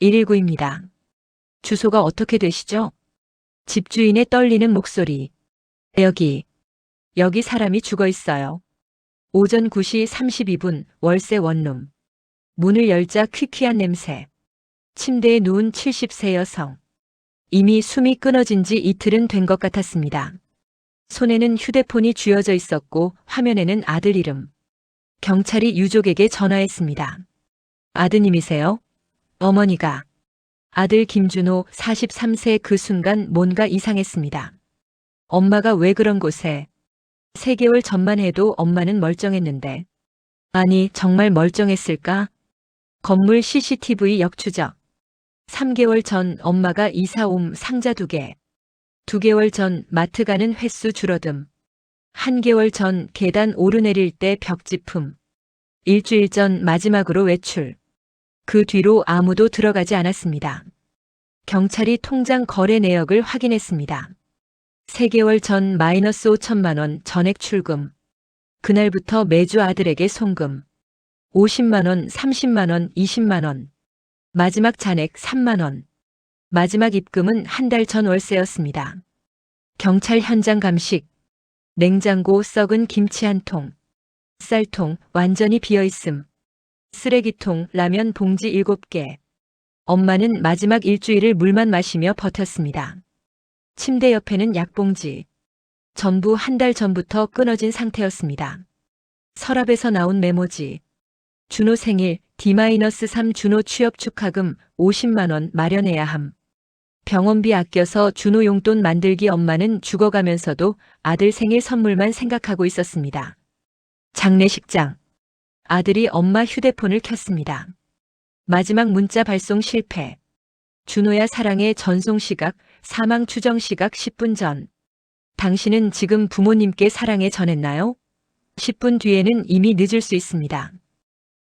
119입니다. 주소가 어떻게 되시죠? 집주인의 떨리는 목소리. 여기. 여기 사람이 죽어 있어요. 오전 9시 32분 월세 원룸. 문을 열자 퀴퀴한 냄새. 침대에 누운 70세 여성. 이미 숨이 끊어진 지 이틀은 된 것 같았습니다. 손에는 휴대폰이 쥐어져 있었고 화면에는 아들 이름. 경찰이 유족에게 전화했습니다. 아드님이세요? 어머니가. 아들 김준호 43세 그 순간 뭔가 이상했습니다. 엄마가 왜 그런 곳에? 3개월 전만 해도 엄마는 멀쩡했는데. 아니, 정말 멀쩡했을까? 건물 CCTV 역추적. 3개월 전 엄마가 이사 옴 상자 2개. 2개월 전 마트 가는 횟수 줄어듦. 한 개월 전 계단 오르내릴 때 벽지품. 일주일 전 마지막으로 외출. 그 뒤로 아무도 들어가지 않았습니다. 경찰이 통장 거래 내역을 확인했습니다. 3개월 전 마이너스 5천만 원 전액 출금. 그날부터 매주 아들에게 송금. 50만 원, 30만 원, 20만 원. 마지막 잔액 3만 원. 마지막 입금은 한 달 전 월세였습니다. 경찰 현장 감식. 냉장고 썩은 김치 한 통. 쌀통 완전히 비어 있음. 쓰레기통 라면 봉지 7개. 엄마는 마지막 일주일을 물만 마시며 버텼습니다. 침대 옆에는 약봉지. 전부 한 달 전부터 끊어진 상태였습니다. 서랍에서 나온 메모지. 준호 생일 D-3 준호 취업 축하금 50만원 마련해야 함. 병원비 아껴서 준호 용돈 만들기 엄마는 죽어가면서도 아들 생일 선물만 생각하고 있었습니다. 장례식장. 아들이 엄마 휴대폰을 켰습니다. 마지막 문자 발송 실패. 준호야 사랑의 전송 시각, 사망 추정 시각 10분 전. 당신은 지금 부모님께 사랑해 전했나요? 10분 뒤에는 이미 늦을 수 있습니다.